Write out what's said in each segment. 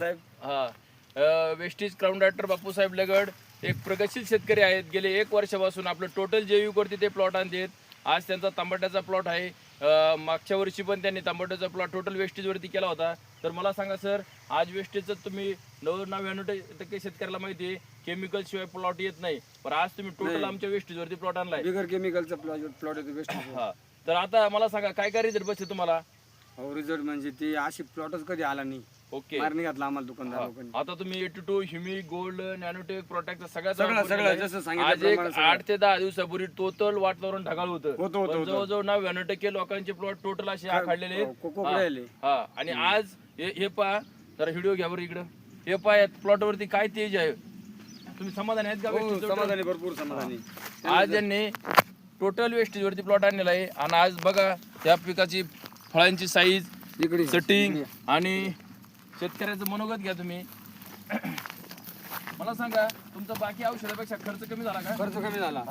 साहेब. हा. Vestige crown doctor Bapusaheb Lagad एक प्रगतशील शेतकरी आहेत. गेले एक वर्षापासून आपलं टोटल जैविकवरती ते प्लॉट आणतात आज त्यांचा तांबट्याचा प्लॉट आहे. मागच्या वर्षी पण त्यांनी तांबट्याचा प्लॉट टोटल वेस्टेजवरती केला होता. तर मला सांगा सर आज वेस्टेजचं तुम्ही नव्वद नव्याण्णव टक्के शेतकऱ्याला माहिती आहे केमिकल शिवाय प्लॉट येत नाही. पण आज तुम्ही टोटल आमच्या वेस्टेजवरती प्लॉट आणलाय. बिगर केमिकलचा प्लॉट प्लॉट हा. तर आता मला सांगा काय काय रिझल्ट बसते तुम्हाला? हो रिझल्ट म्हणजे ती अशी प्लॉटच कधी आला नाही ओके मारणी घातला आम्हाला दुकानदार लोकांनी आता तुम्ही एटी टू ह्युमी गोल्ड नॅनोटेक प्रोटेक्ट सगळं- सगळं. जसं आज सांगितलं एक. आठ ते दहा दिवसापूर्वी टोटल वातावरण ढगाळ होतं होतं, होतं, पण होतं. जवळजवळ नव्याण्णव टक्के लोकांचे प्लॉट टोटल असे आखाडलेले आहेत. हो, आले. हा आणि आज हे हे पहा जरा व्हिडिओ घ्या बरं इकडं हे पहा प्लॉट वरती काय तेज आहे तुम्ही समाधानी आहेत का हो? समाधानी भरपूर समाधानी आज यांनी टोटल वेस्टेज वरती प्लॉट आणलेला आहे आणि आज बघा त्या पिकाची फळांची साईज इकडे सेटिंग आणि शेतकऱ्याचं मनोगत घ्या तुम्ही. मला सांगा तुमचा बाकी औषधापेक्षा खर्च कमी झाला का? खर्च कमी झाला.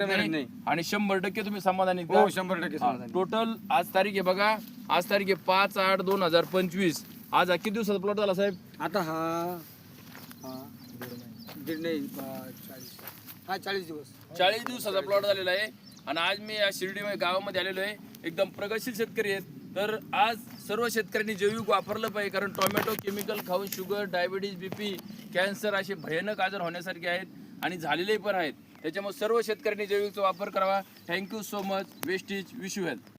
नाही. नाही. आणि शंभर टक्के तुम्ही समाधानी हो शंभर टक्के समाधानी. टोटल आज तारीख आहे बघा. आज तारीख आहे पाच आठ दोन हजार पंचवीस. आज हा किती दिवसाचा प्लॉट झाला साहेब? आता हा हा दीड नाही बा- चाळीस. हा चाळीस दिवस. चाळीस दिवसाचा प्लॉट झालेला आहे. आणि आज मी या शिर्डी गावामध्ये आलेलो आहे. एकदम प्रगतशील शेतकरी आहेत. तर आज सर्व शेतकऱ्यांनी जैविक वापरलं पाहिजे कारण टोमॅटो केमिकल खाऊन शुगर डायबिटीज बीपी कॅन्सर असे भयानक आजार होण्यासारखे आहेत आणि झालेले पण आहेत. त्याच्यामुळे सर्व शेतकऱ्यांनी जैविकचा वापर करावा. Thank you so much Vestige wish you health